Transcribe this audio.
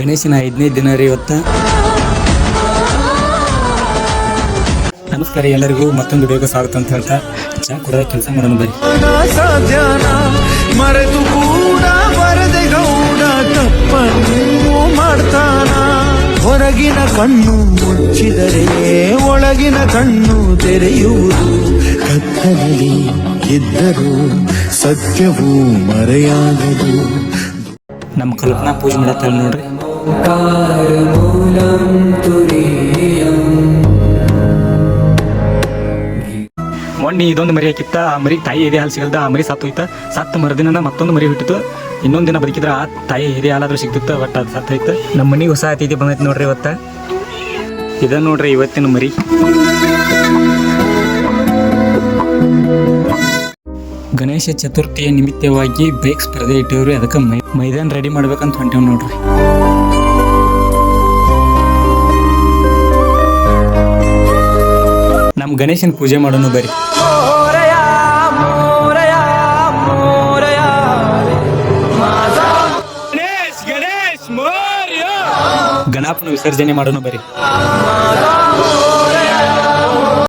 ಗಣೇಶನ ಐದನೇ ದಿನ ರೀ ಇವತ್ತು. ನಮಸ್ಕಾರ ಎಲ್ಲರಿಗೂ, ಮತ್ತೊಂದು ಬೇಗ ಸ್ವಾಗತ ಅಂತ ಹೇಳ್ತಾ, ಚಾ ಕೂಡ ಕೆಲಸ ಮಾಡೋಣ ಬರೀ ಮರೆತು ಕೂಡ ಬರದೆ ಗೌಡ ಮಾಡ್ತಾನ. ಹೊರಗಿನ ಕಣ್ಣು ಮುಚ್ಚಿದರೆ, ಒಳಗಿನ ಕಣ್ಣು ತೆರೆಯುವುದು ಕತ್ತಲಲ್ಲಿ ಇದ್ದರೂ ಸತ್ಯವೂ ಮರೆಯಾಗದು. ನಮ್ಮ ಕಲ್ಪನಾ ಪೂಜೆ ಮಾಡತ್ತಲ್ಲ ನೋಡ್ರಿ. ಮೊನ್ನೆ ಇದೊಂದು ಮರಿ ಹಾಕಿತ್ತ. ಆ ಮರಿ ತಾಯಿ ಎದೆ ಹಾಲು ಸಿಗಲ್ದ. ಆ ಮರಿ ಸತ್ತು ಹೋಯ್ತು. ಸತ್ತ ಮರುದಿನ ಮತ್ತೊಂದು ಮರಿ ಹುಟ್ಟಿತು. ಇನ್ನೊಂದು ದಿನ ಬದುಕಿದ್ರ ಆ ತಾಯಿ ಎದೆ ಹಾಲಾದ್ರೂ ಸಿಗ್ತಿತ್ತು, ಬಟ್ ಅದು ಸತ್ತು ಹೋಯ್ತು. ನಮ್ಮ ಮನೆಗೆ ಹೊಸ ಅತಿಥಿ ಬಂದೈತೆ ನೋಡ್ರಿ ಇವತ್ತ. ಇದ ನೋಡ್ರಿ ಇವತ್ತಿನ ಮರಿ. ಗಣೇಶ ಚತುರ್ಥಿಯ ನಿಮಿತ್ತವಾಗಿ ಬೈಕ್ ಸ್ಪರ್ಧೆ ಇಟ್ಟಿವ್ರಿ, ಅದಕ್ಕೆ ಮೈದಾನ ರೆಡಿ ಮಾಡ್ಬೇಕಂತ ಹೊಂಟೇವ್ ನೋಡ್ರಿ. ನಮ್ಮ ಗಣೇಶನ ಪೂಜೆ ಮಾಡೋಣ ಬರ್ರಿ. ಗಣಪನ ವಿಸರ್ಜನೆ ಮಾಡೋಣ ಬರ್ರಿ.